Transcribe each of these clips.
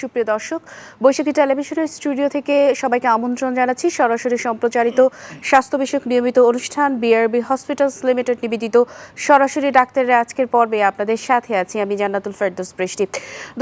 সুপ্রিয় দর্শক, বৈশাখী টেলিভিশনের স্টুডিও থেকে সবাইকে আমন্ত্রণ জানাচ্ছি। সরাসরি সম্প্রচারিত স্বাস্থ্য বিষয়ক নিয়মিত অনুষ্ঠান বিআরবি হসপিটালস লিমিটেড নিবেদিত সরাসরি ডাক্তারের আজকের পর্বে আপনাদের সাথে আছি আমি জান্নাতুল ফেরদৌস বৃষ্টি।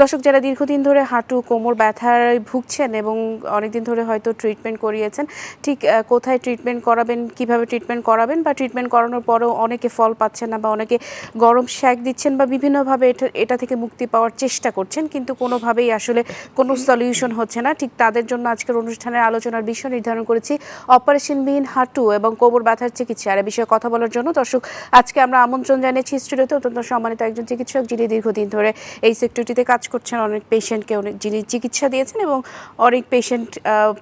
দর্শক, যারা দীর্ঘদিন ধরে হাঁটু, কোমর ব্যথায় ভুগছেন এবং অনেকদিন ধরে হয়তো ট্রিটমেন্ট করিয়েছেন, ঠিক কোথায় ট্রিটমেন্ট করাবেন, কীভাবে ট্রিটমেন্ট করাবেন বা ট্রিটমেন্ট করানোর পরেও অনেকে ফল পাচ্ছেন না বা অনেকে গরম শ্যাক দিচ্ছেন বা বিভিন্নভাবে এটা এটা থেকে মুক্তি পাওয়ার চেষ্টা করছেন, কিন্তু কোনোভাবেই আসলে কোনো সলিউশন হচ্ছে না। ঠিক তাদের জন্য আজকের অনুষ্ঠানের আলোচনার বিষয় নির্ধারণ করেছি অপারেশন অপারেশনবিহীন হাঁটু এবং কোমর ব্যথার চিকিৎসা। আর বিষয়ে কথা বলার জন্য দর্শক, আজকে আমরা আমন্ত্রণ জানিয়েছি স্টুডিওতে অত্যন্ত সম্মানিত একজন চিকিৎসক যিনি দীর্ঘদিন ধরে এই সেক্টরটিতে কাজ করছেন। অনেক পেশেন্টকে অনেক যিনি চিকিৎসা দিয়েছেন এবং অনেক পেশেন্ট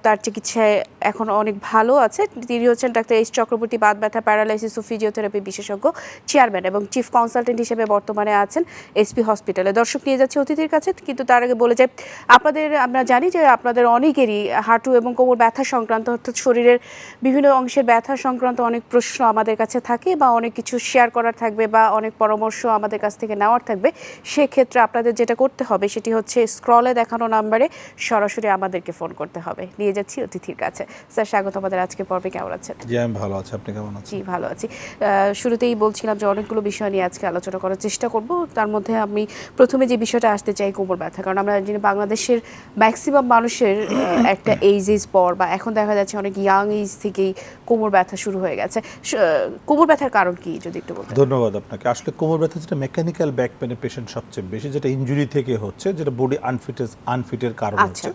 তার চিকিৎসায় এখন অনেক ভালো আছে। তিনি হচ্ছেন ডাক্তার এইচ চক্রবর্তী বাদ ব্যথা প্যারালাইসিস ও ফিজিওথেরাপি বিশেষজ্ঞ চেয়ারম্যান এবং চিফ কনসালটেন্ট হিসেবে বর্তমানে আছেন এসপি হসপিটালে দর্শক, নিয়ে যাচ্ছে অতিথির কাছে, কিন্তু তার আগে বলে যাই আপনাদের আমরা জানি যে আপনাদের অনেকেরই হাঁটু এবং কোমর ব্যথা সংক্রান্ত অর্থাৎ শরীরের বিভিন্ন অংশের ব্যথা সংক্রান্ত অনেক প্রশ্ন আমাদের কাছে থাকে বা অনেক কিছু শেয়ার করার থাকবে বা অনেক পরামর্শ আমাদের কাছ থেকে নেওয়ার থাকবে। সেক্ষেত্রে আপনাদের যেটা করতে হবে সেটি হচ্ছে স্ক্রলে দেখানো নাম্বারে সরাসরি আমাদেরকে ফোন করতে হবে। নিয়ে যাচ্ছি অতিথির কাছে। স্যার স্বাগত আমাদের আজকে পর্বে। কেমন আছেন? জি আমি ভালো আছি। আপনি কেমন আছেন? জি ভালো আছি। শুরুতেই বলছিলাম যে অনেকগুলো বিষয় নিয়ে আজকে আলোচনা করার চেষ্টা করব। তার মধ্যে আমি প্রথমে যে বিষয়টা আসতে চাই কোমর ব্যথা। কারণ আমরা জানি বাংলাদেশের ম্যাক্সিমাম মানুষের একটা এইজ এজ পর বা এখন দেখা যাচ্ছে অনেক ইয়াং এজ থেকেই কোমর ব্যথা শুরু হয়ে গেছে। কোমর ব্যথার কারণ কি যদি একটু বলতেন? ধন্যবাদ আপনাকে। আসলে কোমর ব্যথা যেটা মেকানিক্যাল ব্যাক পেনের পেশেন্ট সবচেয়ে বেশি যেটা ইনজুরি থেকে হচ্ছে যেটা বডি আনফিটেস আনফিটের কারণ। হচ্ছে।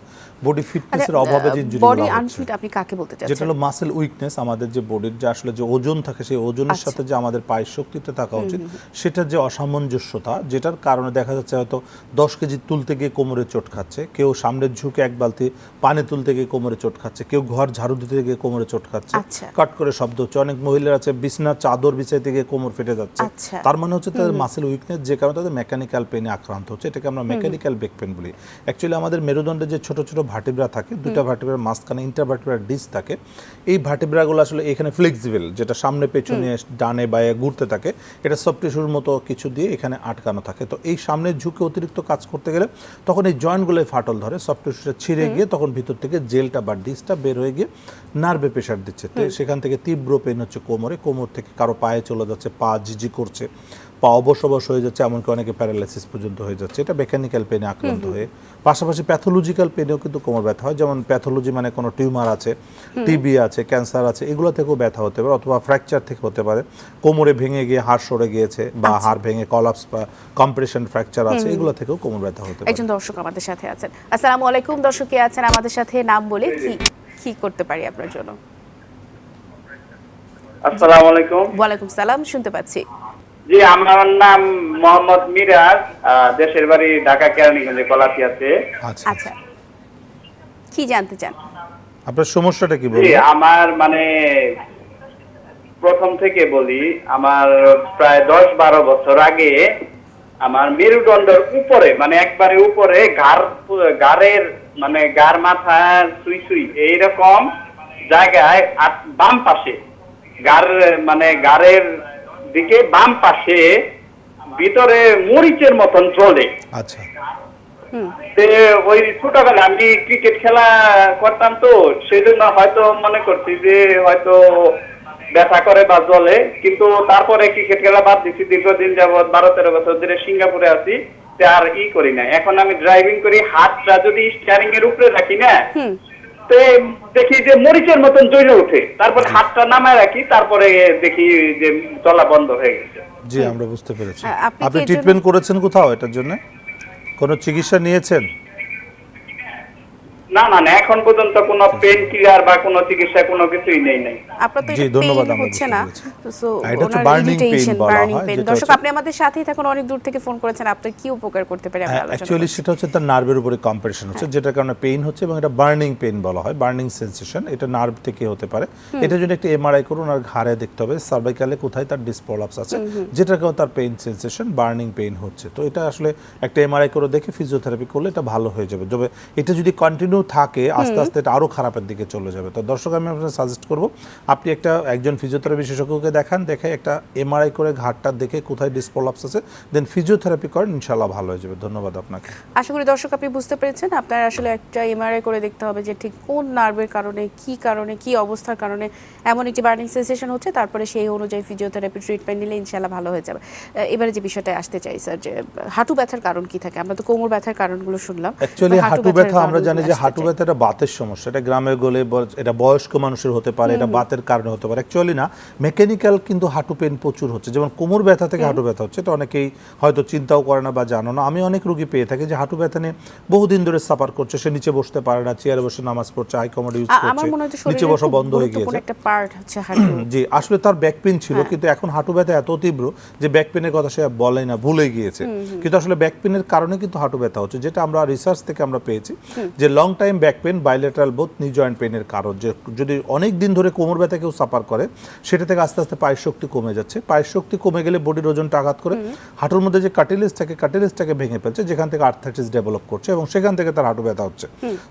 বডি ফিটনেসের অভাবে যে ইনজুরি বডি আনফিট আপনি কাকে বলতে যেটা চাচ্ছেন? হলো মাসেল উইকনেস আমাদের যে বডির যে আসলে যে ওজন থাকে সেই ওজনের আচ্ছা। সাথে যে আমাদের পায়ের শক্তিতে থাকা উচিত সেটার যে অসামঞ্জস্যতা যেটার কারণে দেখা যাচ্ছে হয়তো দশ কেজি তুলতে গিয়ে কোমরে চোট খাচ্ছে কেউ সামনের ঝুঁকে এক বালতি পানি তুলতে গিয়ে কোমরে চোট খাচ্ছে কেউ ঘর ঝাড়ু দিতে গিয়ে কোমরে চোট খাচ্ছে আচ্ছা। কাট করে শব্দ হচ্ছে অনেক মহিলার আছে বিছনার চাদর বিছাইতে গিয়ে কোমর ফেটে যাচ্ছে। আচ্ছা। তার মানে হচ্ছে তাদের মাসেল উইকনেস যে কারণে তাদের মেকানিক্যাল পেনে আক্রান্ত হচ্ছে এটাকে আমরা মেকানিক্যাল ব্যাক পেন বলি। অ্যাকচুয়ালি আমাদের মেরুদণ্ডে যে ছোট ছোট ভাটিব্রা থাকে দুইটা ভাটিব্রার মাঝখানে ইন্টারভার্টিব্রার ডিস থাকে। এই ভাটিব্রাগুলো আসলে এখানে ফ্লেক্সিবল যেটা সামনে পেছনে ডানে বায়ে ঘুরতে থাকে এটা সব টিস্যুর মতো কিছু দিয়ে এখানে আটকানো থাকে। তো এই সামনের ঝুঁকে অতিরিক্ত কাজ করতে গেলে তখন এই জয়েন্টগুলোয় ফাটল ধরে সব টিস্যুটা ছিঁড়ে গিয়ে তখন ভিতর থেকে জেলটা বা ডিসটা বের হয়ে গিয়ে নার্ভে প্রেশার দিচ্ছে। তো সেখান থেকে তীব্র পেন হচ্ছে কোমরে কোমর থেকে কারও পায়ে চলে যাচ্ছে পা জিজি করছে। পা অবশ অবশ হয়ে যাচ্ছে এমনকি অনেকে প্যারালাইসিস পর্যন্ত হয়ে যাচ্ছে। এটা মেকানিক্যাল পেনে আক্রান্ত হয়ে। পাশাপাশি প্যাথোলজিক্যাল পেনেও কিন্তু কোমর ব্যথা হয়। যেমন প্যাথোলজি মানে কোনো টিউমার আছে টিবি আছে ক্যান্সার আছে এগুলো থেকেও ব্যথা হতে পারে অথবা ফ্র্যাকচার থেকে হতে পারে। কোমরে ভেঙে গিয়ে হাড় সরে গিয়েছে বা হাড় ভেঙে কলাপস বা কম্প্রেশন ফ্র্যাকচার আছে এগুলো থেকেও কোমর ব্যথা হতে পারে। একজন দর্শক আমাদের সাথে আছেন। আসসালামু আলাইকুম দর্শক কে আছেন আমাদের সাথে? নাম বলে কি কি করতে পারি আপনার জন্য? আসসালামু আলাইকুম। ওয়ালাইকুম সালাম শুনতে পাচ্ছি। জি আমার নাম মোহাম্মদ মিরাজ দেশের বাড়ি ঢাকা কেরানীগঞ্জে কলাপিয়াতে আচ্ছা। আচ্ছা। কি জানতে চান? আপনার সমস্যাটা কি বলুন? আমার মানে প্রথম থেকে বলি আমার প্রায় দশ বারো বছর আগে আমার মেরুদণ্ডের উপরে মানে একবারে উপরে ঘাড় গাড়ের মানে গার মাথার সুই সুই এইরকম জায়গায় আর বাম পাশে গার মানে গাড়ের দিকে বাম পাশে ভিতরে মরিচের মতন চলে। আচ্ছা। ওই ছোটবেলা আমি ক্রিকেট খেলা করতাম তো সেই জন্য হয়তো মনে করছি যে হয়তো ব্যথা করে বা জলে কিন্তু তারপরে ক্রিকেট খেলা বাদ দিচ্ছি দীর্ঘদিন যাবৎ বারো তেরো বছর ধরে সিঙ্গাপুরে আছি আর ই করি না। এখন আমি ড্রাইভিং করি হাতটা যদি স্টিয়ারিং এর উপরে রাখি না দেখি যে মরিচের মতন জ্বলে ওঠে তারপর হাতটা নামায় রাখি তারপরে দেখি যে চলা বন্ধ হয়ে গেছে। জি আমরা বুঝতে পেরেছি। হ্যাঁ, আপনি ট্রিটমেন্ট করেছেন কোথাও এটার জন্য? কোনো চিকিৎসা নিয়েছেন? না না না এখন পর্যন্ত কোনো পেন কিলার বা কোনো চিকিৎসা কোনো কিছুই নেই নাই। আপনার তো জি, এটা ধন্যবাদ, পেইন হচ্ছে না। সো এটা বার্নিং হয়, পেইন দর্শক আপনি আমাদের সাথেই থাকুন অনেক দূর থেকে ফোন করেছেন। আপনার কি উপকার করতে পারি আমরা আলোচনা অ্যাকচুয়ালি সেটা হচ্ছে তার নার্ভের উপরে কম্প্রেশন হচ্ছে যেটার কারণে পেইন হচ্ছে এবং এটা বার্নিং পেইন বলা হয় বার্নিং সেন্সেশন এটা নার্ভ থেকে হতে পারে। এটার জন্য একটা এমআরআই করুন আর ঘাড়ে দেখতে হবে সার্ভাইকালে কোথায় তার ডিসপ্রলাপস আছে যেটার কারণে তার পেইন সেন্সেশন বার্নিং পেইন হচ্ছে। তো এটা আসলে একটা এমআরআই করে দেখে ফিজিওথেরাপি করলে এটা ভালো হয়ে যাবে। তবে এটা যদি কন্টিনিউ থাকে আস্তে আস্তে এটা আরও খারাপের দিকে চলে যাবে। তো দর্শক আমি আপনাকে সাজেস্ট করব আপনি একটা একজন ফিজিওথেরাপি বিশেষজ্ঞকে দেখান দেখে একটা এমআরআই করে ঘাটটা দেখে কোথায় ডিসপোলাপস আছে দেন ফিজিওথেরাপি করেন ইনশাল্লাহ ভালো হয়ে যাবে। ধন্যবাদ আপনাকে। আশা করি দর্শক আপনি বুঝতে পেরেছেন আপনার আসলে একটা এমআরআই করে দেখতে হবে যে ঠিক কোন নার্ভের কারণে কি কারণে কি অবস্থার কারণে এমন একটি বার্নিং সেন্সেশন হচ্ছে তারপরে সেই অনুযায়ী ফিজিওথেরাপি ট্রিটমেন্ট নিলে ইনশাল্লাহ ভালো হয়ে যাবে। এবারে যে বিষয়টা আসতে চাই স্যার যে হাঁটু ব্যথার কারণ কি থাকে? আমরা তো কোমর ব্যথার কারণগুলো শুনলাম অ্যাকচুয়ালি হাঁটু ব্যথা আমরা জানি যে হাঁটু ব্যথা এটা বাতের সমস্যা এটা গ্রামে গলে এটা বয়স্ক মানুষের হতে পারে এটা বাতের কারণে হতে পারে। অ্যাকচুয়ালি না মেকানিক্যাল কিন্তু হাঁটু পেন প্রচুর হচ্ছে। যেমন কোমর ব্যথা থেকে হাঁটু ব্যথা হচ্ছে এটা অনেকেই হয়তো চিন্তাও করে না বা জানো না। আমি অনেক রুগী পেয়ে থাকি যে হাঁটু ব্যথা নিয়ে বহুদিন ধরে সাফার করছে সে নিচে বসতে পারে না চেয়ারে বসে নামাজ পড়ছে হাই কমোড ইউজ করছে নিচে বসা বন্ধ হয়ে গিয়েছে। একটা পার্ট হচ্ছে হাঁটু। জি আসলে তার ব্যাক পেন ছিল হ্যাঁ। কিন্তু এখন হাঁটু ব্যথা এত তীব্র যে ব্যাক পেনের কথা সে বলে না ভুলে গিয়েছে। কিন্তু আসলে ব্যাক পেনের কারণে কিন্তু হাঁটু ব্যথা হচ্ছে যেটা আমরা রিসার্চ থেকে আমরা পেয়েছি যে long time back pain bilateral both knee joint পেনের কারণ। যে যদি অনেক দিন ধরে কোমর ব্যথা কেউ সাফার করে সেটা থেকে আস্তে আস্তে পায়ের শক্তি কমে যাচ্ছে। পায়ের শক্তি কমে গেলে বডির ওজনটা আঘাত করে হাঁটুর মধ্যে যে কাটিলেজ থাকে কাটিলেজটাকে ভেঙে ফেলছে যেখান থেকে আর্থাইটিস ডেভেলপ করছে এবং সেখান থেকে তার হাঁটু ব্যথা হচ্ছে।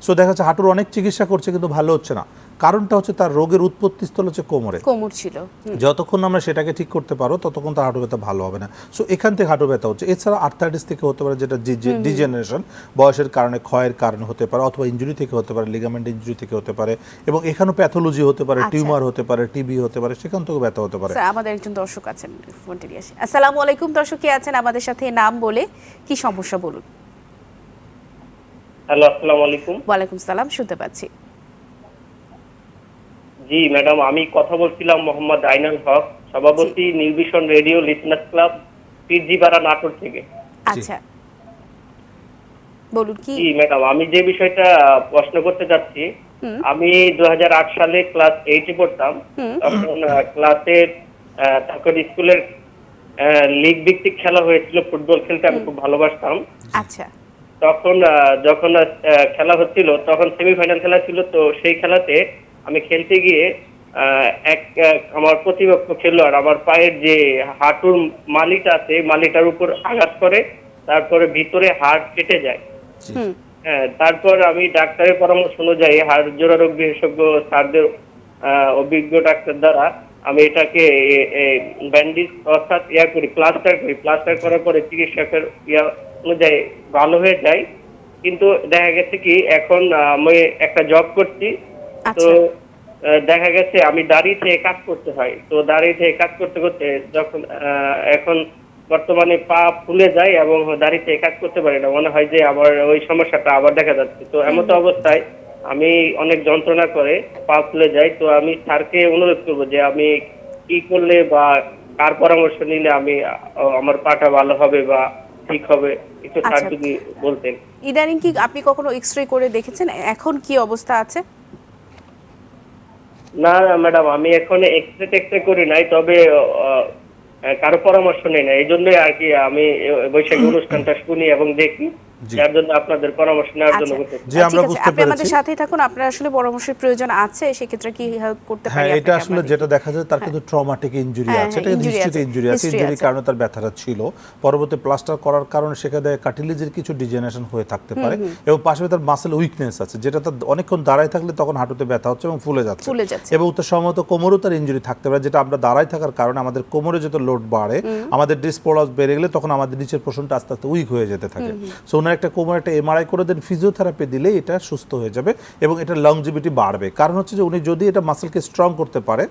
সো দেখা যাচ্ছে হাঁটুর অনেক চিকিৎসা করছে কিন্তু ভালো হচ্ছে না। কারণটা হচ্ছে তার রোগের উৎপত্তি স্থল হচ্ছে কোমরে। কোমর ছিল যতক্ষণ আমরা সেটাকে ঠিক করতে পারো ততক্ষণ তার হাঁটু ব্যথা ভালো হবে না। সো এখান থেকে হাঁটু ব্যথা হচ্ছে। এছাড়া আর্থাইটিস থেকে হতে পারে যেটা ডিজেনারেশন বয়সের কারণে ক্ষয়ের কারণে হতে পারে অথবা ইনজুরি থেকে হতে পারে লিগামেন্ট ইনজুরি থেকে হতে পারে এবং এখানেও প্যাথোলজি হতে পারে আচ্ছা। টিউমার হতে পারে টিবি হতে পারে সেখান থেকে ব্যথা হতে পারে। আমাদের একজন দর্শক আছেন ফোনটি আসি। আসসালামু আলাইকুম দর্শক কে আছেন আমাদের সাথে নাম বলে কি সমস্যা বলুন? হ্যালো আসসালামু আলাইকুম। ওয়ালাইকুম সালাম শুনতে পাচ্ছি। জি ম্যাডাম আমি কথা বলছিলাম মোহাম্মদ আইনাল হক সভাপতি নির্বিশন radio listeners club Pirjipara Natore থেকে। আচ্ছা। বলুন কি? জি ম্যাডাম আমি যে বিষয়টা প্রশ্ন করতে যাচ্ছি আমি দু সালে ক্লাস এইটে পড়তাম তখন আহ, ক্লাসের তখন স্কুলের লিগ ভিত্তিক খেলা হয়েছিল ফুটবল খেলতে আমি খুব ভালোবাসতাম। আচ্ছা। তখন যখন আহ, খেলা হচ্ছিল তখন সেমিফাইনাল খেলা ছিল তো সেই খেলাতে আমি খেলতে গিয়ে এক আমার প্রতিপক্ষ খেলোয়াড় আমার পায়ের যে হাঁটুর মালিটা আছে মালিটার উপর আঘাত করে তারপরে ভিতরে হাড় কেটে যায়। হ্যাঁ তারপর আমি ডাক্তারের পরামর্শ অনুযায়ী হাড় জোড়া রোগ বিশেষজ্ঞ স্যারদের অভিজ্ঞ ডাক্তার দ্বারা আমি এটাকে ব্যান্ডেজ অর্থাৎ ইয়া করি প্লাস্টার করি। প্লাস্টার করার পরে চিকিৎসকের ইয়া অনুযায়ী ভালো হয়ে যায়। কিন্তু দেখা গেছে কি এখন আহ, আমি একটা জব করছি তো আচ্ছা দেখা গেছে আমি দাঁড়িয়ে থেকে কাজ করতে হয়। তো দাঁড়িয়ে থেকে কাজ করতে করতে যখন এখন বর্তমানে পা ফুলে যায় এবং দাঁড়িয়ে থেকে কাজ করতে পারি না মনে হয় যে আবার ওই সমস্যাটা আবার দেখা যাচ্ছে। তো এমন তো অবস্থায় আমি অনেক যন্ত্রণা করে পা ফুলে যায়। তো আমি স্যারকে অনুরোধ করব যে আমি কি করলে বা কার পরামর্শ নিলে আমি আমার পাটা ভালো হবে বা ঠিক হবে একটু স্যার আচ্ছা। যদি বলতেন। ইদানিং কি আপনি কখনো এক্স রে করে দেখেছেন? এখন কি অবস্থা আছে? না না ম্যাডাম আমি এখন এক্সরে টেক্সরে করি নাই, তবে কারও পরামর্শ নেই না, এই জন্যই আর কি আমি বৈশাখী অনুষ্ঠানটা শুনি এবং দেখি। যার জন্য আপনাদের পরামর্শ নেওয়ার জন্য আচ্ছা। জি, আমরা বুঝতে আপনি আমাদের সাথেই থাকুন। আপনার আসলে পরামর্শের প্রয়োজন আছে সেক্ষেত্রে কি হেল্প করতে পারি হ্যাঁ এটা আসলে যেটা দেখা যায় তার কিন্তু ট্রমাটিক ইনজুরি হ্যাঁ, আছে। হ্যাঁ, এটা injury ইনজুরি আছে। ইনজুরির কারণে তার ব্যথাটা ছিল। পরবর্তী প্লাস্টার করার কারণে সেখানে কাটিলিজের কিছু ডিজেনারেশন হয়ে থাকতে পারে এবং পাশাপাশি তার মাসেল উইকনেস আছে যেটা তার অনেকক্ষণ দাঁড়ায় থাকলে তখন হাঁটুতে ব্যথা হচ্ছে এবং ফুলে যাচ্ছে। ফুলে যাচ্ছে। এবং তার সম্ভবত কোমরও তার ইনজুরি থাকতে পারে যেটা আমরা দাঁড়ায় থাকার কারণে আমাদের কোমরে যত লোড বাড়ে আমাদের ডিসপোলাস বেড়ে গেলে তখন আমাদের নিচের পোষণটা আস্তে আস্তে উইক হয়ে যেতে থাকে। সো ওনার একটা কোমরে একটা এমআরআই করে দেন ফিজিওথেরাপি দিলে এটা সুস্থ হয়ে যাবে এবং এটা লংজিভিটি বাড়বে। কারণ হচ্ছে যে উনি যদি এটা মাসেলকে স্ট্রং করতে পারে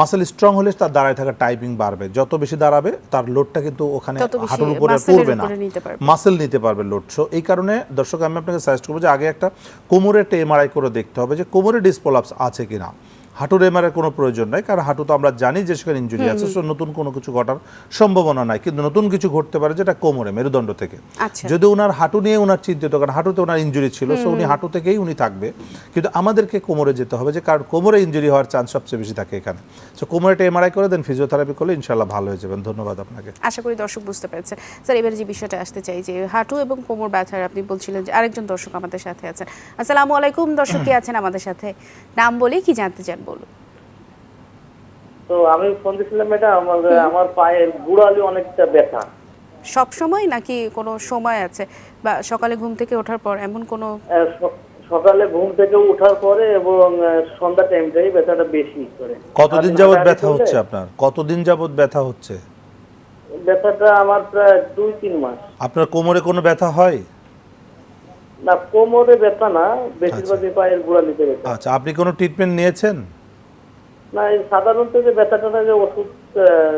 মাসেল স্ট্রং হলে তার দাঁড়ায় থাকা টাইপিং বাড়বে। যত বেশি দাঁড়াবে তার লোডটা কিন্তু ওখানে হাঁটুর উপরে পড়বে না। মাসেল নিতে পারবে। লোড সো এই কারণে দর্শক আমি আপনাকে সাজেস্ট করব যে আগে একটা কোমরে একটা এমআরআই করে দেখতে হবে যে কোমরে ডিসপোলাপস আছে কিনা। হাঁটুর এমআরআই কোনো প্রয়োজন নাই কারণ হাঁটু তো আমরা জানি যে সেখানে ইনজুরি আছে সো নতুন কোনো কিছু ঘটার সম্ভাবনা নাই। কিন্তু নতুন কিছু ঘটতে পারে যেটা কোমরে মেরুদণ্ড থেকে। আচ্ছা। যদি ওনার হাঁটু নিয়ে ওনার চিন্তিত কারণ হাঁটুতে ওনার ইনজুরি ছিল সো উনি হাঁটু থেকেই উনি থাকবে। কিন্তু আমাদেরকে কোমরে যেতে হবে যে কারণ কোমরে ইনজুরি হওয়ার চান্স সবচেয়ে বেশি থাকে এখানে। সো কোমরেটা এমআরআই করে দেন ফিজিওথেরাপি করলে ইনশাল্লাহ ভালো হয়ে যাবেন। ধন্যবাদ আপনাকে। আশা করি দর্শক বুঝতে পেরেছেন স্যার এবারে যে বিষয়টা আসতে চাই যে হাঁটু এবং কোমর ব্যথার আপনি বলছিলেন যে আরেকজন দর্শক আমাদের সাথে আছেন। আসসালামু আলাইকুম দর্শক কে আছেন আমাদের সাথে? নাম বলে কি জানতে চান? বলুন। তো আমি ফোন দিয়েছিলাম ম্যাডাম আমার আমার পায়ের গুড়ালি অনেকটা ব্যথা। সব সময় নাকি কোনো সময় আছে? বা সকালে ঘুম থেকে ওঠার পর এমন কোনো সকালে ঘুম থেকে ওঠার পরে এবং সন্ধ্যা টাইমটাই ব্যথাটা বেশি করে। কতদিন যাবত ব্যথা হচ্ছে আপনার? কতদিন যাবত ব্যথা হচ্ছে? ব্যথাটা আমার প্রায় দুই তিন মাস। আপনার কোমরে কোনো ব্যথা হয়? না কোমরে ব্যথা না বেশিরভাগই পায়ের গোড়ালিতে ব্যথা। আচ্ছা আপনি কোনো ট্রিটমেন্ট নিয়েছেন? না সাধারণত যে ব্যথাটা যে ওষুধ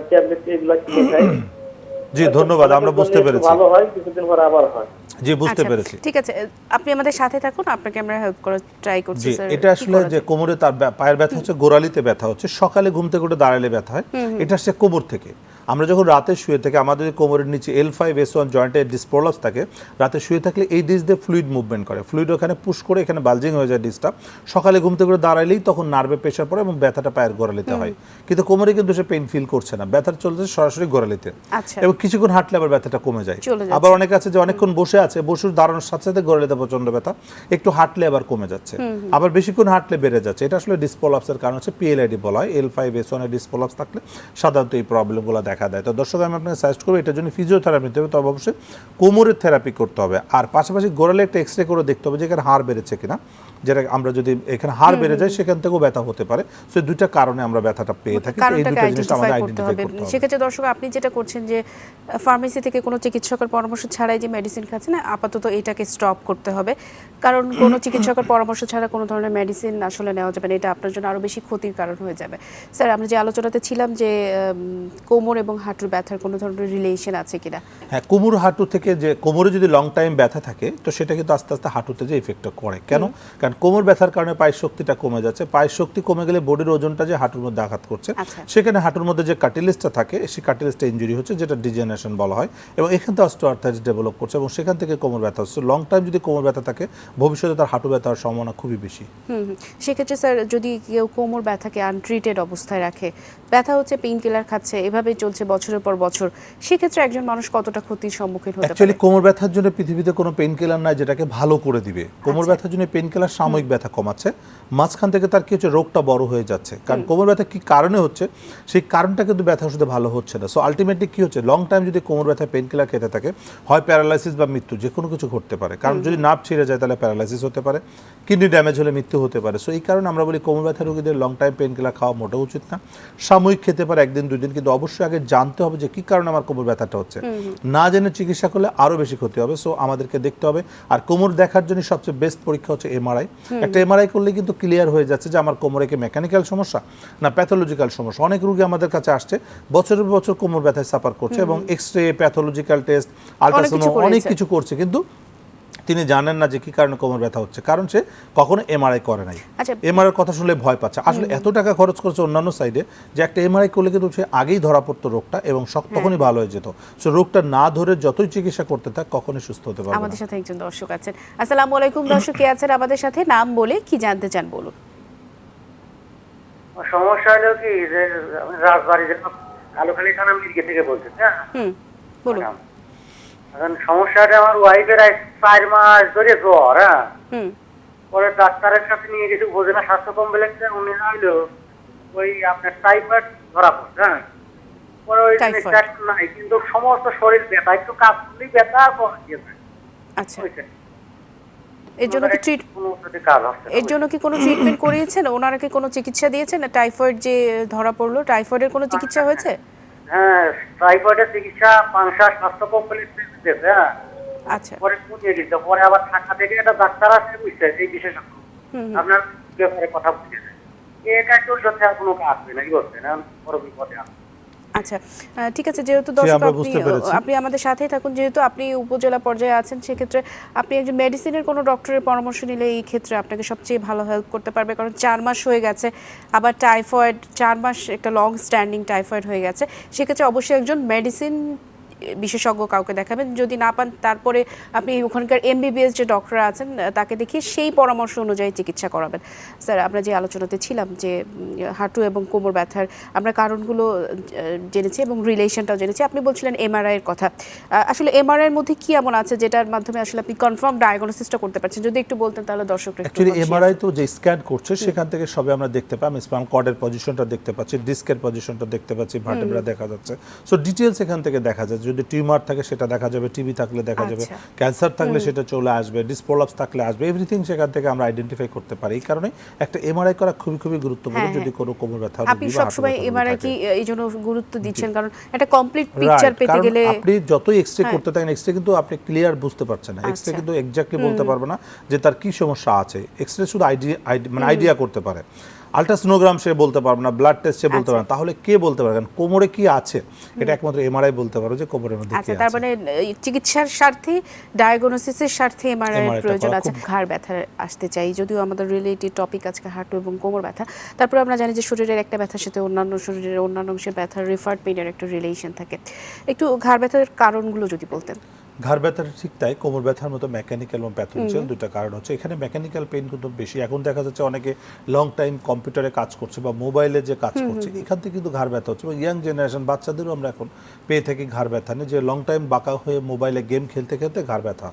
ট্যাবলেট এগুলা খাই। জি ধন্যবাদ আমরা বুঝতে পেরেছি। ভালো হয় কিছুদিন পরে আবার হয়। জি বুঝতে আচ্ছা, পেরেছি। ঠিক আছে আপনি আমাদের সাথে থাকুন আপনাকে আমরা হেল্প করার ট্রাই করছি স্যার এটা আসলে যে কোমরে তার পায়ের ব্যথা হচ্ছে গোড়ালিতে ব্যথা হচ্ছে সকালে ঘুম থেকে উঠে দাঁড়ালে ব্যথা হয়। এটা আসছে কোমর থেকে। আমরা যখন রাতে শুয়ে থাকি আমাদের কোমরের নিচে এল ফাইভ এস ওয়ান জয়েন্টের ডিসপ্রোলাস থাকে রাতে শুয়ে থাকলে এই ডিস দিয়ে ফ্লুইড মুভমেন্ট করে। ফ্লুইড ওখানে পুশ করে এখানে বালজিং হয়ে যায় ডিসটা সকালে ঘুম থেকে উঠে দাঁড়াইলেই তখন নার্ভে প্রেশার পড়ে এবং ব্যথাটা পায়ের গোড়ালিতে হয়। কিন্তু কোমরে কিন্তু সে পেইন ফিল করছে না। ব্যথাটা চলছে সরাসরি গোড়ালিতে। আচ্ছা। এবং কিছুক্ষণ হাঁটলে আবার ব্যথাটা কমে যায়। আবার অনেক আছে যে অনেকক্ষণ বসে আছে বসুর দাঁড়ানোর সাথে সাথে গোড়ালিতে প্রচণ্ড ব্যথা। একটু হাঁটলে আবার কমে যাচ্ছে। আবার বেশিক্ষণ হাঁটলে বেড়ে যাচ্ছে। এটা আসলে ডিসপোলাপসের কারণ হচ্ছে পিএলআইডি বলা হয়। এল ফাইভ এস ওয়ানের ডিসপোলাপস থাকলে সাধারণত এই প্রবলেমগুলো দেখা দেয়। তো দর্শক, আমি আপনাকে সাজেস্ট করব, এটার জন্য ফিজিওথেরাপি নিতে হবে। তবে অবশ্যই কোমরের থেরাপি করতে হবে। আর পাশাপাশি গোড়ালে একটা এক্স রে করে দেখতে হবে যে এখানে হাড় বেড়েছে কিনা। যেটা আমরা যদি এখানে হাড় বেড়ে যায় সেখান থেকেও ব্যথা হতে পারে। সো এই দুইটা কারণে আমরা ব্যথাটা পেয়ে থাকি এই দুটো জিনিস আমাদের আইডেন্টিফাই করতে হবে। সেক্ষেত্রে দর্শক আপনি যেটা করছেন যে ফার্মেসি থেকে কোনো চিকিৎসকের পরামর্শ ছাড়াই যে মেডিসিন খাচ্ছেন না আপাতত এটাকে স্টপ করতে হবে। কারণ কোনো চিকিৎসকের পরামর্শ ছাড়া কোনো ধরনের মেডিসিন আসলে নেওয়া যাবে না। এটা আপনার জন্য আরও বেশি ক্ষতির কারণ হয়ে যাবে। স্যার আমরা যে আলোচনাতে ছিলাম যে কোমর এবং হাঁটুর ব্যথার কোনো ধরনের রিলেশন আছে কিনা? হ্যাঁ কোমর হাঁটু থেকে যে কোমরে যদি লং টাইম ব্যথা থাকে তো সেটা কিন্তু আস্তে আস্তে হাঁটুতে যে ইফেক্টটা করে। কেন? কারণ কোমর ব্যথার কারণে পায়ের শক্তিটা কমে যাচ্ছে পায়ের শক্তি কমে গেলে বডির ওজনটা যে হাঁটুর মধ্যে আঘাত করছে আচ্ছা। সেখানে হাঁটুর মধ্যে যে কাটিলিসটা থাকে সেই কাটিলিসটা ইঞ্জুরি হচ্ছে যেটা ডিজেনারেশন বলা হয় এবং এখান থেকে অস্টোআর্থাইটিস ডেভেলপ করছে এবং সেখান থেকে কোমর ব্যথা হচ্ছে লং টাইম যদি কোমর ব্যথা থাকে ভবিষ্যতে তার হাঁটু ব্যথার সম্ভাবনা খুবই বেশি। সেক্ষেত্রে স্যার যদি কেউ কোমর ব্যথাকে আনট্রিটেড অবস্থায় রাখে ব্যথা হচ্ছে পেইন কিলার খাচ্ছে এভাবেই চলছে বছরের পর বছর সেক্ষেত্রে একজন মানুষ কতটা ক্ষতির সম্মুখীন হতে পারে কোমর ব্যথার জন্য পৃথিবীতে কোনো পেইন কিলার নাই যেটাকে ভালো করে দিবে কোমর আচ্ছা। ব্যথার জন্য পেইন কিলার সাময়িক ব্যথা কমাচ্ছে। মাঝখান থেকে তার কি হচ্ছে রোগটা বড় হয়ে যাচ্ছে। কারণ কোমর ব্যথা কি কারণে হচ্ছে? সেই কারণটা কিন্তু ব্যথা ওষুধে ভালো হচ্ছে না। সো আলটিমেটলি কি হচ্ছে? লং টাইম যদি কোমর ব্যথা পেন কিলার খেতে থাকে হয় প্যারালাইসিস বা মৃত্যু যে কোনো কিছু ঘটতে পারে। কারণ যদি নাপ ছিঁড়ে যায় তাহলে প্যারালাইসিস হতে পারে। কিডনি ড্যামেজ হলে মৃত্যু হতে পারে। সো এই কারণে আমরা বলি কোমর ব্যথা রোগীদের লং টাইম পেন কিলার খাওয়া মোটেও উচিত না। সাময়িক খেতে পারে একদিন দুই দিন কিন্তু অবশ্যই আগে জানতে হবে যে কি কারণে আমার কোমর ব্যথাটা হচ্ছে। না জেনে চিকিৎসা করলে আরও বেশি ক্ষতি হবে। সো আমাদেরকে দেখতে হবে। আর কোমর দেখার জন্য সবচেয়ে বেস্ট পরীক্ষা হচ্ছে এমআরআই একটা এমআরআই করলে কিন্তু ক্লিয়ার হয়ে যাচ্ছে যে আমার কোমরে কি মেকানিক্যাল সমস্যা না প্যাথোলজিক্যাল সমস্যা। অনেক রুগী আমাদের কাছে আসছে বছরের বছর কোমর ব্যথায় সাফার করছে এবং X ray pathological test ultrasound অনেক কিছু করছে। কিন্তু তিনি জানেন না যে কি কারণে কোমর ব্যথা হচ্ছে। কারণ সে কখনো এমআরআই করে নাই। আচ্ছা। এমআরআই কথা শুনলে ভয় পাচ্ছে। আসলে এত টাকা খরচ করছে অন্যান্য সাইডে যে একটা এমআরআই করলে কিন্তু সে আগেই ধরা পড়তো রোগটা এবং সব তখনই ভালো হয়ে যেত। সো রোগটা না ধরে যতই চিকিৎসা করতে থাক কখনোই সুস্থ হতে পারবে আমাদের সাথে একজন দর্শক আছেন। আসসালামু আলাইকুম দর্শক কে আছেন আমাদের সাথে? নাম বলে কি জানতে চান বলুন। সমস্যা হলো কি যে রাজবাড়ি থানা মির্গে থেকে বলছি হ্যাঁ? বলুন। এখন সমস্যাটা আমার ওয়াইফের আজ চার মাস ধরে জ্বর হ্যাঁ? হুম। পরে ডাক্তারের কাছে নিয়ে গেছি উপজেলা স্বাস্থ্য কমপ্লেক্সে উনি হইল ওই আপনার টাইফয়েড ধরা পড়ছে হ্যাঁ? পরে ওই নাই কিন্তু সমস্ত শরীর ব্যথা একটু কাজ করলেই ব্যথা আচ্ছা। এর জন্য কি ট্রিট এর জন্য কি কোনো ট্রিটমেন্ট করিয়েছেন? ওনারা কি কোনো চিকিৎসা দিয়েছেন? টাইফয়েড যে ধরা পড়ল টাইফয়েডের কোনো চিকিৎসা হয়েছে? হ্যাঁ টাইফয়েডের চিকিৎসা পাংশা স্বাস্থ্য কমপ্লেক্সে দিতেছে হ্যাঁ। আচ্ছা। পরে পুজিয়ে দিতে পরে আবার ঢাকা থেকে একটা ডাক্তার আছে বুঝছে এই বিশেষজ্ঞ। আপনার ব্যাপারে কথা বুঝেছে এটা চলছে আর কোনো কাজ নেই নাকি বলছেন? এখন বড় বিপদে আছে। আচ্ছা ঠিক আছে যেহেতু দর্শক আপনি আপনি আমাদের সাথেই থাকুন যেহেতু আপনি উপজেলা পর্যায়ে আছেন সেক্ষেত্রে আপনি একজন মেডিসিনের কোনো ডক্টরের পরামর্শ নিলে এই ক্ষেত্রে আপনাকে সবচেয়ে ভালো হেল্প করতে পারবে কারণ চার মাস হয়ে গেছে আবার টাইফয়েড চার মাস একটা লং স্ট্যান্ডিং টাইফয়েড হয়ে গেছে সেক্ষেত্রে অবশ্যই একজন মেডিসিন বিশেষজ্ঞ কাউকে দেখাবেন। যদি না পান তারপরে আপনি ওখানকার এমবিবিএস যে ডক্টর আছেন তাকে দেখিয়ে সেই পরামর্শ অনুযায়ী চিকিৎসা করাবেন। স্যার আমরা যে আলোচনাতে ছিলাম যে হাঁটু এবং কোমর ব্যথার আমরা কারণগুলো জেনেছি এবং রিলেশনটাও জেনেছি। আপনি বলছিলেন এমআরআই এর কথা। আসলে এমআরআই এর মধ্যে কি এমন আছে যেটার মাধ্যমে আসলে আপনি কনফার্ম ডায়াগনোসিসটা করতে পারছেন? যদি একটু বলতেন তাহলে দর্শকরা অ্যাকচুয়ালি conscious- এমআরআই তো যে স্ক্যান করছে সেখান থেকে সবে আমরা দেখতে পাই আমি স্পাম কর্ডের পজিশনটা দেখতে পাচ্ছি ডিস্কের পজিশনটা দেখতে পাচ্ছি ভার্টেব্রা দেখা যাচ্ছে। সো ডিটেলস এখান থেকে দেখা যায়। যদি টিউমার থাকে সেটা দেখা যাবে টিবি থাকলে দেখা যাবে আচ্ছা। ক্যান্সার থাকলে সেটা চলে আসবে ডিসপোলাপস থাকলে আসবে এভরিথিং সেখান থেকে আমরা আইডেন্টিফাই করতে পারি। এই কারণে একটা এমআরআই করা খুবই খুবই গুরুত্বপূর্ণ হ্যাঁ, যদি হ্যাঁ। কোনো কোমর ব্যথা আপনি সবসময় এমআরআই কি এই জন্য গুরুত্ব দিচ্ছেন? কারণ একটা কমপ্লিট পিকচার পেতে গেলে আপনি যতই এক্সরে হ্যাঁ। করতে থাকেন এক্সরে কিন্তু আপনি ক্লিয়ার বুঝতে পারছেন না। এক্সরে আচ্ছা। কিন্তু এক্স্যাক্টলি বলতে পারবে না যে তার কি সমস্যা আছে। এক্সরে শুধু আইডিয়া মানে আইডিয়া করতে পারে। আলট্রাসোনোগ্রাম সে বলতে পারবে না ব্লাড টেস্ট সে বলতে আচ্ছা। পারবে না। তাহলে কে বলতে পারে কারণ কোমরে কি আছে? এটা একমাত্র এমআরআই বলতে পারো যে কোমরের মধ্যে আচ্ছা তার মানে চিকিৎসার স্বার্থে ডায়াগনোসিসের স্বার্থে এমআরআই টা প্রয়োজন আছে ঘাড় ব্যথা আসতে চাই যদিও আমাদের রিলেটেড টপিক আজকে হাঁটু এবং কোমর ব্যথা। তারপরে আমরা জানি যে শরীরের একটা ব্যথার সাথে অন্যান্য শরীরের অন্যান্য অংশে ব্যথার রিফার্ড পেইনের একটা রিলেশন থাকে। একটু ঘাড় ব্যথার কারণগুলো যদি বলতেন। ঘাড় ব্যথাটা ঠিক তাই কোমর ব্যথার মতো মেকানিক্যাল এবং প্যাথোলজিক্যাল দুটো কারণ হচ্ছে। এখানে মেকানিক্যাল পেইন কিন্তু বেশি। এখন দেখা যাচ্ছে অনেকে লং টাইম কম্পিউটারে কাজ করছে বা মোবাইলে যে কাজ করছে এখান থেকে কিন্তু ঘাড় ব্যথা হচ্ছে। এবং ইয়াং জেনারেশন বাচ্চাদেরও আমরা এখন পেয়ে থাকি ঘাড় ব্যথা নিয়ে। যে লং টাইম বাঁকা হয়ে মোবাইলে গেম খেলতে খেলতে ঘাড় ব্যথা।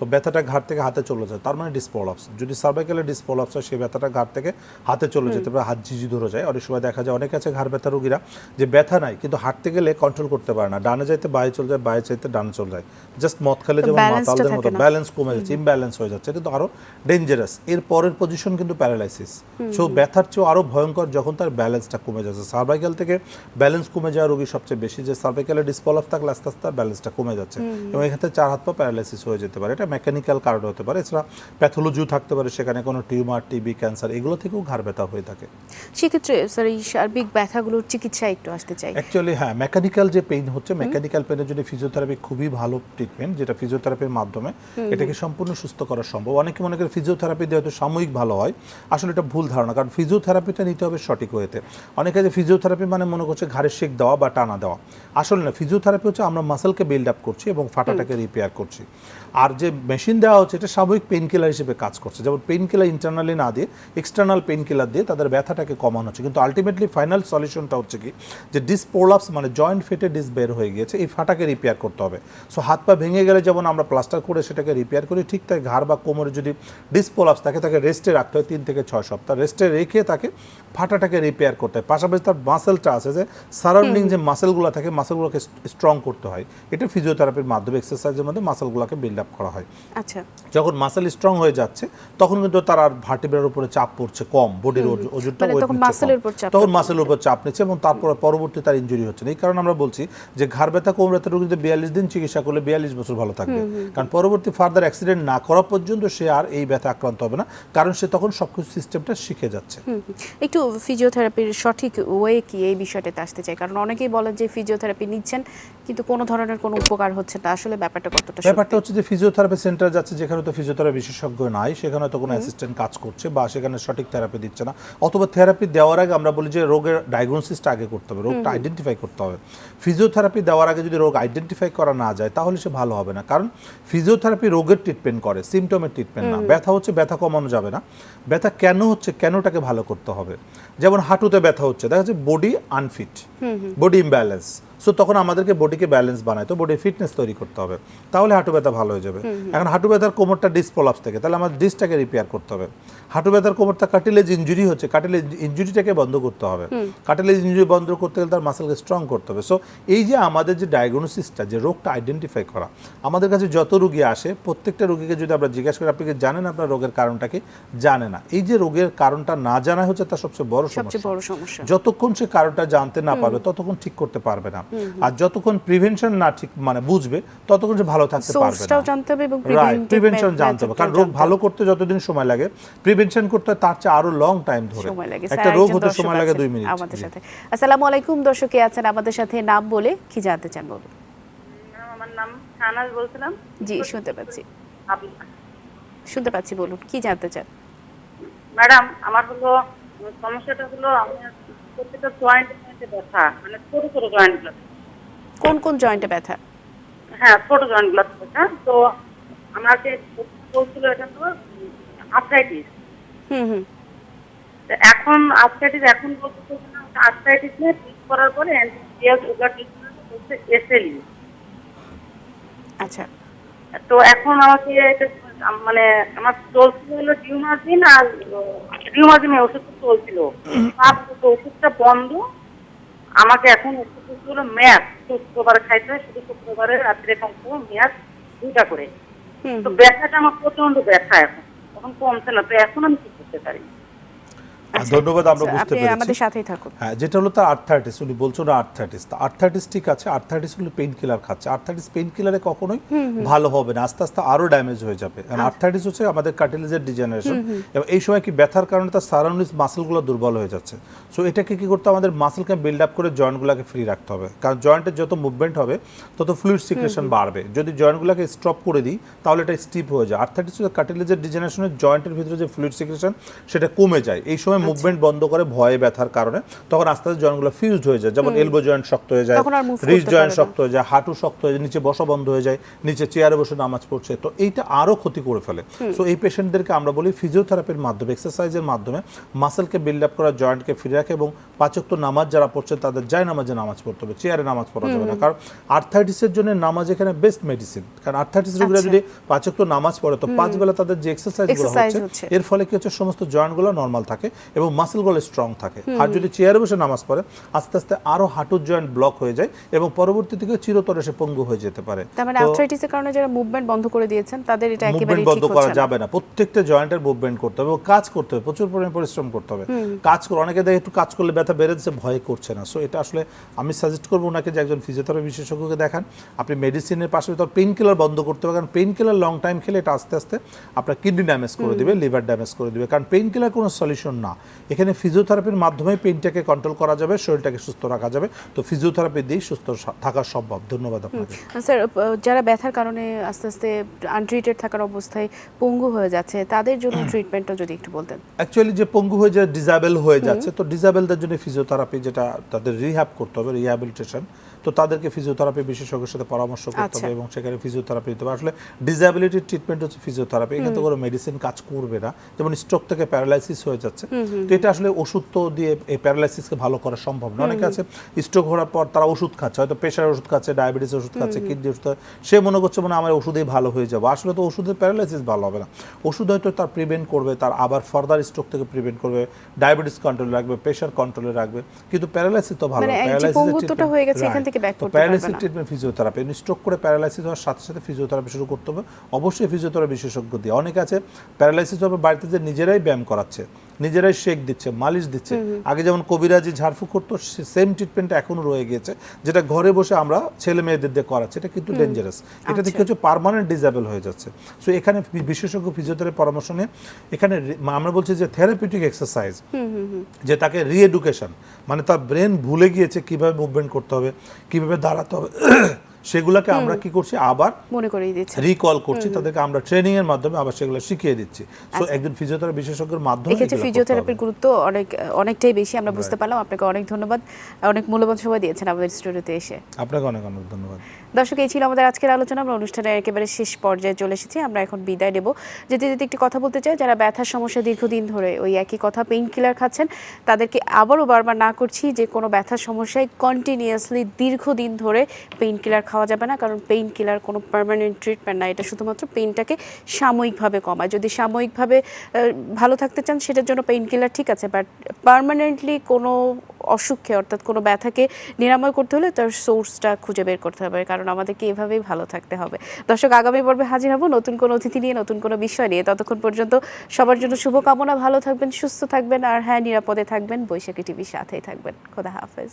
তো ব্যথাটা ঘাড় থেকে হাতে চলে যায়। তার মানে ডিসপোলাপস যদি সার্ভাইকালে ডিসপোলাপস হয় সেই ব্যথাটা ঘাড় থেকে হাতে চলে যেতে পারে হাত ঝিঝি ধরে যায়। অনেক সময় দেখা যায় অনেক আছে ঘাড় ব্যথা রোগীরা যে ব্যথা নাই কিন্তু হাঁটতে গেলে কন্ট্রোল করতে পারে না। ডানে যাইতে বায়ে চলে যায় বায়ে চাইতে ডানে চলে যায়। জাস্ট মদ খেলে যেমন মাতালদের মতো ব্যালেন্স কমে যাচ্ছে ইমব্যালেন্স হয়ে যাচ্ছে এটা তো আরও ডেঞ্জারাস এর পরের পজিশন কিন্তু প্যারালাইসিস সো ব্যথার চেয়েও আরও ভয়ঙ্কর যখন তার ব্যালেন্সটা কমে যাচ্ছে। সার্ভাইকাল থেকে ব্যালেন্স কমে যাওয়া রোগী সবচেয়ে বেশি যে সার্ভাইকালে ডিসপলাপ থাকলে আস্তে আস্তে ব্যালেন্সটা কমে যাচ্ছে। এবং এক্ষেত্রে চার হাত পা প্যারালাইসিস হয়ে যেতে পারে। এটা মেকানিক্যাল কারণ হতে পারে। এছাড়া প্যাথোলজিও থাকতে পারে সেখানে কোনো টিউমার টিবি ক্যান্সার এগুলো থেকেও ঘাড় ব্যথা হয়ে থাকে। সেক্ষেত্রে স্যার এই সার্বিক ব্যথাগুলোর চিকিৎসা একটু আসতে চাই। অ্যাকচুয়ালি হ্যাঁ মেকানিক্যাল যে পেইন হচ্ছে মেকানিক্যাল পেইনের জন্য ফিজিওথেরাপি খুবই ভালো ট্রিটমেন্ট যেটা ফিজিওথেরাপির মাধ্যমে এটাকে সম্পূর্ণ সুস্থ করা সম্ভব। অনেকে মনে করে ফিজিওথেরাপি দিয়ে হয়তো সাময়িক ভালো হয়। আসলে এটা ভুল ধারণা কারণ ফিজিওথেরাপিটা নিতে হবে সঠিক ওয়েতে অনেকে যে ফিজিওথেরাপি মানে মনে করছে ঘাড়ের শেক দেওয়া বা টানা দেওয়া। আসলে না ফিজিওথেরাপি হচ্ছে আমরা মাসেলকে বিল্ড আপ করছি এবং ফাটাটাকে রিপেয়ার করছি। আর যে মেশিন দেওয়া হচ্ছে এটা সাময়িক পেইন কিলার হিসেবে কাজ করছে। যেমন পেইন কিলার ইন্টারনালি না দিয়ে এক্সটার্নাল পেইন কিলার দিয়ে তাদের ব্যথাটাকে কমানো হচ্ছে। কিন্তু আলটিমেটলি ফাইনাল সলিউশনটা হচ্ছে কি? যে ডিসপোলাপস মানে জয়েন্ট ফেটে ডিস বের হয়ে গিয়েছে এই ফাটাকে রিপেয়ার করতে হবে। সো হাত পা ভেঙে গেলে যেমন আমরা প্লাস্টার করে সেটাকে রিপেয়ার করি ঠিক তাই ঘাড় বা কোমরে যদি ডিসপোলাপস থাকে তাকে রেস্টে রাখতে হয় তিন থেকে ছয় সপ্তাহ। রেস্টে রেখে তাকে ফাটাটাকে রিপেয়ার করতে হয়। পাশাপাশি তার মাসেলটা আছে যে সারাউন্ডিং যে মাসেলগুলো থাকে মাসেলগুলোকে স্ট্রং করতে হয়। এটা ফিজিওথেরাপির মাধ্যমে এক্সারসাইজের মধ্যে মাসেলগুলোকে বিল্ড আপ করা হয়। আচ্ছা। যখন মাসেল স্ট্রং হয়ে যাচ্ছে তখন কিন্তু তার আর ভার্টিব্রার উপরে চাপ পড়ছে কম বডির ওজনটা মানে তখন নিচ্ছে উপর চাপ তখন মাসেলের উপর চাপ নিচ্ছে এবং তারপরে পরবর্তী তার ইনজুরি হচ্ছে এই কারণে আমরা বলছি যে ঘাড় ব্যথা কোমর ব্যথা রোগীদের বিয়াল্লিশ দিন চিকিৎসা করলে বিয়াল্লিশ বছর ভালো থাকবে। কারণ পরবর্তী ফার্দার অ্যাক্সিডেন্ট না করা পর্যন্ত সে আর এই ব্যথা আক্রান্ত হবে না। কারণ সে তখন সবকিছু সিস্টেমটা শিখে যাচ্ছে। একটু ফিজিওথেরাপির সঠিক ওয়ে কি এই বিষয়টাতে আসতে চাই? কারণ অনেকেই বলেন যে ফিজিওথেরাপি নিচ্ছেন কিন্তু কোনো ধরনের কোনো উপকার হচ্ছে না। আসলে ব্যাপারটা কতটা ব্যাপারটা হচ্ছে যে ফিজিওথেরাপি সেন্টার যাচ্ছে যেখানে তো ফিজিওথেরাপি বিশেষজ্ঞ নাই সেখানে তো কোনো অ্যাসিস্ট্যান্ট কাজ করছে বা সেখানে সঠিক থেরাপি দিচ্ছে না। অথবা থেরাপি দেওয়ার আগে আমরা বলি যে রোগের ডায়াগনোসিসটা আগে করতে হবে রোগটা আইডেন্টিফাই করতে হবে। ফিজিওথেরাপি দেওয়ার আগে যদি রোগ আইডেন্টিফাই করা না যায় তাহলে সে ভালো হবে না। কারণ ফিজিওথেরাপি রোগের ট্রিটমেন্ট করে সিমটমের ট্রিটমেন্ট না। ব্যথা হচ্ছে ব্যথা কমানো যাবে না। ব্যথা কেন হচ্ছে কেনটাকে ভালো করতে হবে? যেমন হাঁটুতে ব্যথা হচ্ছে দেখা যাচ্ছে body unfit body imbalance so তখন আমাদেরকে বডিকে ব্যালেন্স বানায় তো বডি ফিটনেস তৈরি করতে হবে। তাহলে হাঁটু ব্যথা ভালো হয়ে যাবে। এখন হাঁটু ব্যথার কোমরটা ডিসপোলাপস থেকে তাহলে আমার ডিস্কটাকে রিপেয়ার করতে হবে। হাঁটু ব্যথার কোমরটা কাটিলেজ ইঞ্জুরি হচ্ছে কাটিলেজ ইঞ্জুরিটাকে বন্ধ করতে হবে। কাটিলেজ ইঞ্জুরি বন্ধ করতে গেলে তার মাসেলকে স্ট্রং করতে হবে। সো এই যে আমাদের যে ডায়াগনোসিসটা যে রোগটা আইডেন্টিফাই করা আমাদের কাছে যত রুগী আসে প্রত্যেকটা রোগীকে যদি আমরা জিজ্ঞাসা করি আপনি কি জানেন আপনার রোগের কারণটা কি? জানে না। এই যে রোগের কারণটা না জানা হচ্ছে তার সবচেয়ে বড় সবচেয়ে সমস্যা। বড় সমস্যা। যতক্ষণ সে কারণটা জানতে না পারবে ততক্ষণ ঠিক করতে পারবে না। আর যতক্ষণ প্রিভেনশন না ঠিক মানে বুঝবে ততক্ষণ সে ভালো থাকতে পারবে না। জানতে হবে এবং প্রিভেনশন জানতে হবে। কারণ রোগ ভালো করতে যতদিন সময় লাগে প্রিভেনশন করতে হয় তার চেয়ে আরও লং টাইম ধরে। সময় লাগে। একটা রোগ হতে সময় লাগে আছেন দুই মিনিট। আমাদের সাথে। আসসালামু আলাইকুম দর্শকে আছেন আমাদের সাথে নাম বলে কি জানতে চান বলুন? আমার নাম শাহনাজ বলছিলাম। জি শুনতে পাচ্ছি। শুনতে পাচ্ছি বলুন কি জানতে চান? ম্যাডাম আমার হলো সমস্যাটা হলো আমি প্রত্যেকটা জয়েন্ট ব্যথা মানে ছোট ছোট জয়েন্ট কোন কোন জয়েন্টে ব্যথা? হ্যাঁ ছোট জয়েন্ট ব্যথা। তো আমার যে বলছিল এটা তো আর্থ্রাইটিস এখন আর্থ্রাইটিস এখন বলতে আর্থ্রাইটিস নিয়ে ট্রিট করার পরে অ্যান্টিপিএস ওগুলো ট্রিট বলছে এসএলই আচ্ছা। তো এখন আমাকে মানে আমার চলছিল হলো টিউমারজিন আর টিউমারজিনের ওষুধ চলছিল। ওষুধটা বন্ধ। আমাকে এখন ওষুধ হলো ম্যাথ। শুক্রবার খাইতে হয় শুধু শুক্রবারে রাত্রে কমছে ম্যাথ দুইটা করে। তো ব্যথাটা আমার প্রচণ্ড ব্যথা এখন। এখন কমছে না। তো এখন আমি কি করতে পারি আচ্ছা, ধন্যবাদ আমরা আচ্ছা, বুঝতে আপনি পেরেছি। আমাদের সাথেই থাকুন। হ্যাঁ যেটা হলো তার আর্থাইটিস উনি বলছো না আর্থাইটিস তা আর্থাইটিস ঠিক আছে আর্থাইটিসগুলো পেইন কিলার খাচ্ছে আর্থাইটিস পেইন কিলারে কখনোই ভালো হবে না আস্তে আস্তে আরও ড্যামেজ হয়ে যাবে। কারণ আচ্ছা। আর্থাইটিস হচ্ছে আমাদের কার্টিলেজের ডিজেনারেশন এবং এই সময় কি ব্যথার কারণে তার সারাউন্ডিংস মাসেলগুলো দুর্বল হয়ে যাচ্ছে। সো এটাকে কি করতে হবে? আমাদের মাসেলকে বিল্ড আপ করে জয়েন্টগুলোকে ফ্রি রাখতে হবে। কারণ জয়েন্টের যত মুভমেন্ট হবে তত ফ্লুইড সিক্রেশন বাড়বে। যদি জয়েন্টগুলোকে স্টপ করে দিই তাহলে এটা স্টিপ হয়ে যায়। আর্থাইটিস হচ্ছে কার্টিলেজের ডিজেনারেশনের জয়েন্টের ভিতরে যে ফ্লুইড সিক্রেশন সেটা কমে যায়। এই সময় আচ্ছা। মুভমেন্ট বন্ধ করে ভয়ে ব্যথার কারণে তখন আস্তে আস্তে জয়েন্টগুলো ফিউজড হয়ে যায়। যেমন এলবো জয়েন্ট শক্ত হয়ে যায় রিস্ট জয়েন্ট শক্ত হয়ে যায় হাঁটু শক্ত হয়ে যায় নিচে বসা বন্ধ হয়ে যায় নিচে চেয়ারে বসে নামাজ পড়ছে। তো এইটা আরও ক্ষতি করে ফেলে। সো এই পেশেন্টদেরকে আমরা বলি ফিজিওথেরাপির মাধ্যমে এক্সারসাইজের মাধ্যমে মাসেলকে বিল্ড আপ করা জয়েন্টকে ফিরে রাখে এবং পাচক নামাজ যারা পড়ছে তাদের যায় নামাজে নামাজ পড়তে হবে চেয়ারে নামাজ পড়া যাবে না। কারণ আর্থাইটিসের জন্য নামাজ এখানে বেস্ট মেডিসিন কারণ আর্থাইটিস রোগীরা আচ্ছা। যদি পাচক নামাজ পড়ে তো পাঁচ বেলা তাদের যে এক্সারসাইজগুলো হচ্ছে। এর ফলে কি হচ্ছে সমস্ত জয়েন্টগুলো নর্মাল থাকে। এবং মাসেলগুলো স্ট্রং থাকে। আর যদি চেয়ারে বসে নামাজ পড়ে আস্তে আস্তে আরও হাঁটুর জয়েন্ট ব্লক হয়ে যায় এবং পরবর্তী থেকে চিরতরে সে পঙ্গু হয়ে যেতে পারে। তার মানে আর্থ্রাইটিসের কারণে যারা মুভমেন্ট বন্ধ করে দিয়েছেন তাদের এটা একেবারেই মুভমেন্ট বন্ধ করা যাবে না। প্রত্যেকটা জয়েন্টের মুভমেন্ট করতে হবে কাজ করতে হবে। প্রচুর পরিমাণে পরিশ্রম করতে হবে। কাজ করে অনেকে দেখে একটু কাজ করলে ব্যথা বেড়ে যাচ্ছে ভয় করছে না। সো এটা আসলে আমি সাজেস্ট করব ওনাকে যে একজন ফিজিওথেরাপি বিশেষজ্ঞকে দেখান। আপনি মেডিসিনের পাশে তো পেইন কিলার বন্ধ করতে হবে কারণ পেইন কিলার লং টাইম খেলে এটা আস্তে আস্তে আপনার কিডনি ড্যামেজ করে দিবে লিভার ড্যামেজ করে দিবে। কারণ পেইন কিলার কোনো সলিউশন না। এখানে ফিজিওথেরাপির মাধ্যমে পেইনটাকে কন্ট্রোল করা যাবে শরীরটাকে সুস্থ রাখা যাবে। তো ফিজিওথেরাপি দিয়েই সুস্থ থাকা সম্ভব। ধন্যবাদ আপনাকে স্যার যারা ব্যথার কারণে আস্তে আস্তে আনট্রিটেড থাকার অবস্থায় পঙ্গু হয়ে যাচ্ছে তাদের জন্য ট্রিটমেন্টটা যদি একটু বলতেন। অ্যাকচুয়ালি যে পঙ্গু হয়ে যায় ডিজাবেল হয়ে যাচ্ছে তো ডিজাবেলদের জন্য ফিজিওথেরাপি যেটা তাদের রিহ্যাব করতে হবে রিহ্যাবিলিটেশন তো তাদেরকে ফিজিওথেরাপি বিশেষজ্ঞের সাথে পরামর্শ করতে আচ্ছা। হবে এবং সেখানে ফিজিওথেরাপি দিতে হবে। আসলে ডিজাবিলিটির ট্রিটমেন্ট হচ্ছে ফিজিওথেরাপি এখানে তো কোনো মেডিসিন কাজ করবে না। যেমন স্ট্রোক থেকে প্যারালাইসিস হয়ে যাচ্ছে। তো এটা আসলে ওষুধ তো দিয়ে এই প্যারালাইসিসকে ভালো করা সম্ভব না। অনেকে আছে স্ট্রোক হওয়ার পর তারা ওষুধ খাচ্ছে হয়তো প্রেশার ওষুধ খাচ্ছে ডায়াবেটিস ওষুধ খাচ্ছে কিডনি ওষুধ সে মনে করছে মানে আমার ওষুধেই ভালো হয়ে যাবে। আসলে তো ওষুধের প্যারালাইসিস ভালো হবে না। ওষুধ হয়তো তার প্রিভেন্ট করবে তার আবার ফার্দার স্ট্রোক থেকে প্রিভেন্ট করবে ডায়াবেটিস কন্ট্রোলে রাখবে প্রেশার কন্ট্রোলে রাখবে। কিন্তু প্যারালাইসিস তো ভালো এই যে পঙ্গুত্বটা হয়ে গেছে, এখান থেকে back করতে পারবে না। ট্রিটমেন্ট ফিজিওথেরাপি স্ট্রোক করে প্যারালাইসিস হওয়ার সাথে সাথে ফিজিওথেরাপি শুরু করতে হবে। অবশ্যই ফিজিওথেরাপি বিশেষজ্ঞ দিয়ে। অনেকে আছে প্যারালাইসিস হবে বাড়িতে যে নিজেরাই ব্যায়াম করাচ্ছে নিজেরাই শেক দিচ্ছে মালিশ দিচ্ছে। আগে যেমন কবিরাজি ঝাড়ফুঁক করতো সেম ট্রিটমেন্ট এখনও রয়ে গিয়েছে যেটা ঘরে বসে আমরা ছেলে মেয়েদের দিয়ে করাচ্ছি। এটা কিন্তু ডেঞ্জারাস এটা থেকে হচ্ছে পার্মানেন্ট ডিজেবল হয়ে যাচ্ছে। সো এখানে বিশেষজ্ঞ ফিজিওথেরাপি পরামর্শ নিয়ে এখানে আমরা বলছি যে থেরাপিউটিক এক্সারসাইজ যে তাকে রিএডুকেশন মানে তার ব্রেন ভুলে গিয়েছে কীভাবে মুভমেন্ট করতে হবে কীভাবে দাঁড়াতে হবে। সেগুলোকে আমরা কি করছি? আবার মনে করিয়ে দিচ্ছি। রিকল করছি তাদেরকে আমরা ট্রেনিং এর মাধ্যমে আবার সেগুলো শিখিয়ে দিচ্ছি। সো একজন ফিজিওথেরাপি বিশেষজ্ঞের মাধ্যমে এক্ষেত্রে ফিজিওথেরাপির গুরুত্ব অনেক অনেকটাই বেশি আমরা বুঝতে পারলাম। আপনাকে অনেক ধন্যবাদ অনেক মূল্যবান সময় দিয়েছেন আমাদের স্টুডিওতে এসে। আপনাকে অনেক অনেক ধন্যবাদ। দর্শক, এই ছিল আমাদের আজকের আলোচনা। আমরা অনুষ্ঠানের একেবারে শেষ পর্যায়ে চলে এসেছি। আমরা এখন বিদায় নেব। যেতে যেতে একটি কথা বলতে চাই, যারা ব্যথার সমস্যা দীর্ঘদিন ধরে ওই একই কথা পেইন কিলার খাচ্ছেন, তাদেরকে আবারও বারবার না করছি যে, কোনো ব্যথার সমস্যায় কন্টিনিউয়াসলি দীর্ঘদিন ধরে পেইন কিলার খাওয়া যাবে না, কারণ পেইন কিলার কোনো পার্মানেন্ট ট্রিটমেন্ট না। এটা শুধুমাত্র পেইনটাকে সাময়িকভাবে কমায়। যদি সাময়িকভাবে ভালো থাকতে চান, সেটার জন্য পেইন কিলার ঠিক আছে বাট পার্মানেন্টলি কোনো অসুখকে, অর্থাৎ কোনো ব্যথাকে নিরাময় করতে হলে তার সোর্সটা খুঁজে বের করতে হবে। কারণ আমাদেরকে এভাবেই ভালো থাকতে হবে। দর্শক, আগামী পর্বে হাজির হব নতুন কোনো অতিথি নিয়ে, নতুন কোনো বিষয় নিয়ে। ততক্ষণ পর্যন্ত সবার জন্য শুভকামনা, ভালো থাকবেন, সুস্থ থাকবেন আর হ্যাঁ নিরাপদে থাকবেন বৈশাখী টিভির সাথেই থাকবেন। খোদা হাফেজ।